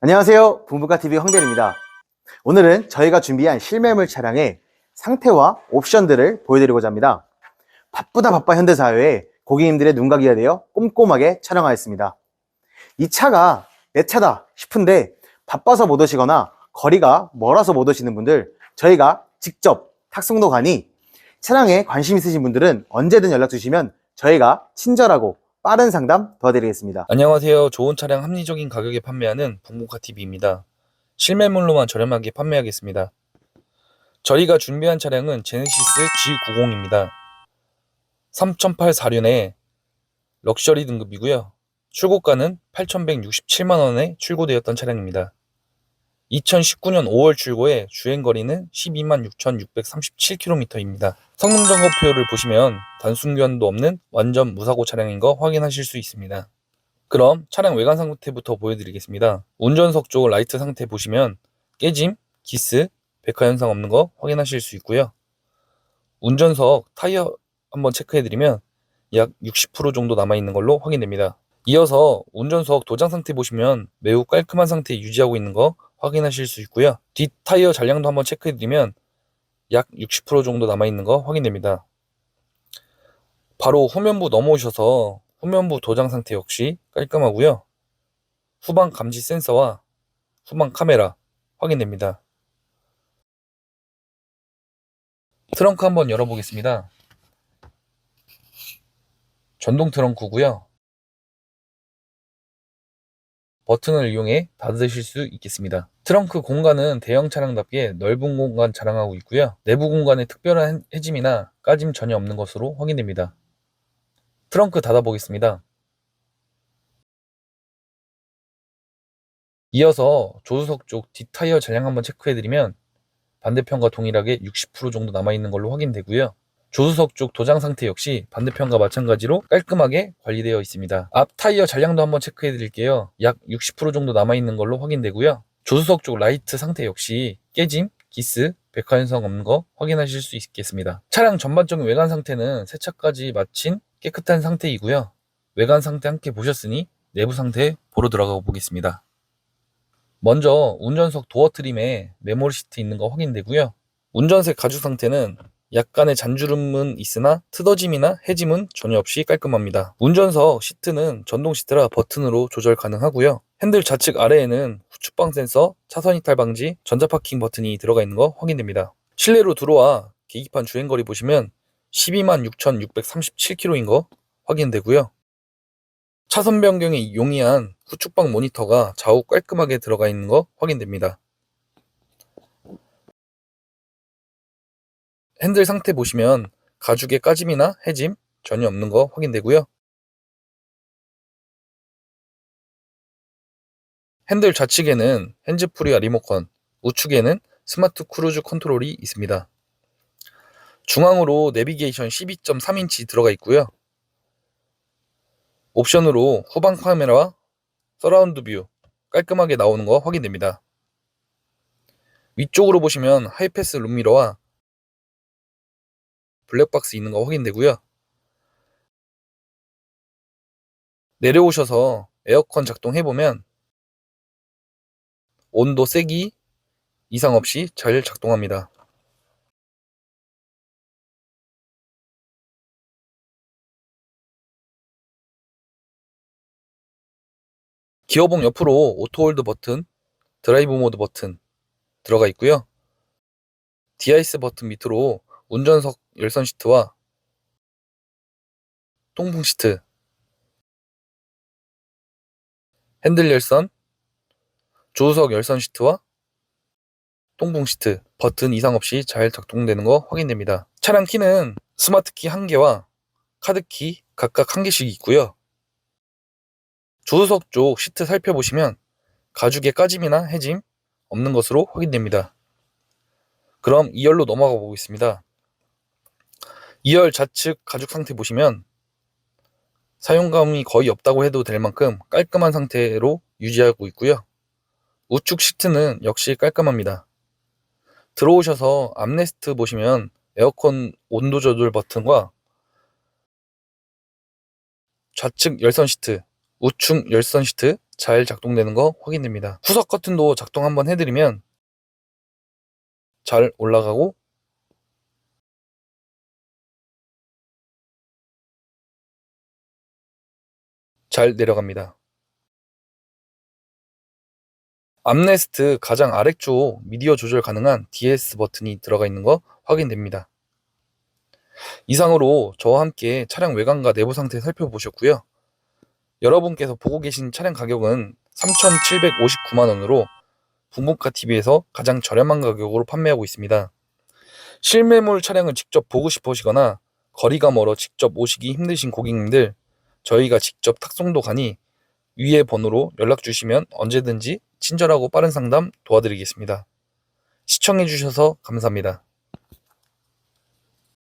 안녕하세요. bun부카TV 황대리입니다. 오늘은 저희가 준비한 실매물 차량의 상태와 옵션들을 보여드리고자 합니다. 바쁘다 바빠 현대사회에 고객님들의 눈과 귀가 되어 꼼꼼하게 촬영하였습니다. 이 차가 내 차다 싶은데 바빠서 못 오시거나 거리가 멀어서 못 오시는 분들 저희가 직접 탁송도 가니 차량에 관심 있으신 분들은 언제든 연락 주시면 저희가 친절하고 빠른 상담 도와드리겠습니다. 안녕하세요. 좋은 차량 합리적인 가격에 판매하는 북모카TV입니다. 실매물로만 저렴하게 판매하겠습니다. 저희가 준비한 차량은 제네시스 G90입니다. 3008 사륜의 럭셔리 등급이고요. 출고가는 8,167만원에 출고되었던 차량입니다. 2019년 5월 출고에 주행거리는 12만 6,637km입니다. 성능 점검표를 보시면 단순교환도 없는 완전 무사고 차량인 거 확인하실 수 있습니다. 그럼 차량 외관 상태부터 보여드리겠습니다. 운전석 쪽 라이트 상태 보시면 깨짐, 기스, 백화 현상 없는 거 확인하실 수 있고요. 운전석 타이어 한번 체크해드리면 약 60% 정도 남아있는 걸로 확인됩니다. 이어서 운전석 도장 상태 보시면 매우 깔끔한 상태 유지하고 있는 거 확인하실 수 있고요. 뒷 타이어 잔량도 한번 체크해드리면 약 60% 정도 남아있는 거 확인됩니다. 바로 후면부 넘어오셔서 후면부 도장 상태 역시 깔끔하고요. 후방 감지 센서와 후방 카메라 확인됩니다. 트렁크 한번 열어보겠습니다. 전동 트렁크고요. 버튼을 이용해 닫으실 수 있겠습니다. 트렁크 공간은 대형 차량답게 넓은 공간 자랑하고 있고요. 내부 공간에 특별한 해짐이나 까짐 전혀 없는 것으로 확인됩니다. 트렁크 닫아보겠습니다. 이어서 조수석 쪽 뒷타이어 잔량 한번 체크해드리면 반대편과 동일하게 60% 정도 남아있는 걸로 확인되고요. 조수석 쪽 도장 상태 역시 반대편과 마찬가지로 깔끔하게 관리되어 있습니다. 앞 타이어 잔량도 한번 체크해 드릴게요. 약 60% 정도 남아있는 걸로 확인되고요. 조수석 쪽 라이트 상태 역시 깨짐, 기스, 백화 현상 없는 거 확인하실 수 있겠습니다. 차량 전반적인 외관 상태는 세차까지 마친 깨끗한 상태이고요. 외관 상태 함께 보셨으니 내부 상태 보러 들어가 보겠습니다. 먼저 운전석 도어 트림에 메모리 시트 있는 거 확인되고요. 운전석 가죽 상태는 약간의 잔주름은 있으나 트더짐이나 해짐은 전혀 없이 깔끔합니다. 운전석 시트는 전동 시트라 버튼으로 조절 가능하고요. 핸들 좌측 아래에는 후측방 센서, 차선 이탈 방지, 전자파킹 버튼이 들어가 있는 거 확인됩니다. 실내로 들어와 계기판 주행거리 보시면 12만 6,637km인 거 확인되고요. 차선 변경에 용이한 후측방 모니터가 좌우 깔끔하게 들어가 있는 거 확인됩니다. 핸들 상태 보시면 가죽의 까짐이나 해짐 전혀 없는 거 확인되고요. 핸들 좌측에는 핸즈프리와 리모컨, 우측에는 스마트 크루즈 컨트롤이 있습니다. 중앙으로 내비게이션 12.3인치 들어가 있고요. 옵션으로 후방 카메라와 서라운드 뷰 깔끔하게 나오는 거 확인됩니다. 위쪽으로 보시면 하이패스 룸미러와 블랙박스 있는 거 확인되고요. 내려오셔서 에어컨 작동해보면 온도 세기 이상 없이 잘 작동합니다. 기어봉 옆으로 오토홀드 버튼, 드라이브 모드 버튼 들어가 있고요. 디아이스 버튼 밑으로 운전석 열선 시트와 통풍 시트, 핸들 열선, 조수석 열선 시트와 통풍 시트, 버튼 이상 없이 잘 작동되는 거 확인됩니다. 차량 키는 스마트 키 1개와 카드 키 각각 1개씩 있고요. 조수석 쪽 시트 살펴보시면 가죽의 까짐이나 해짐 없는 것으로 확인됩니다. 그럼 2열로 넘어가 보겠습니다. 2열 좌측 가죽 상태 보시면 사용감이 거의 없다고 해도 될 만큼 깔끔한 상태로 유지하고 있고요. 우측 시트는 역시 깔끔합니다. 들어오셔서 암레스트 보시면 에어컨 온도 조절 버튼과 좌측 열선 시트, 우측 열선 시트 잘 작동되는 거 확인됩니다. 후석 커튼도 작동 한번 해드리면 잘 올라가고 잘 내려갑니다. 암레스트 가장 아래쪽 미디어 조절 가능한 DS 버튼이 들어가 있는 거 확인됩니다. 이상으로 저와 함께 차량 외관과 내부 상태 살펴보셨고요. 여러분께서 보고 계신 차량 가격은 3,759만원으로 분봉가 TV에서 가장 저렴한 가격으로 판매하고 있습니다. 실매물 차량을 직접 보고 싶으시거나 거리가 멀어 직접 오시기 힘드신 고객님들 저희가 직접 탁송도 가니 위의 번호로 연락 주시면 언제든지 친절하고 빠른 상담 도와드리겠습니다. 시청해주셔서 감사합니다.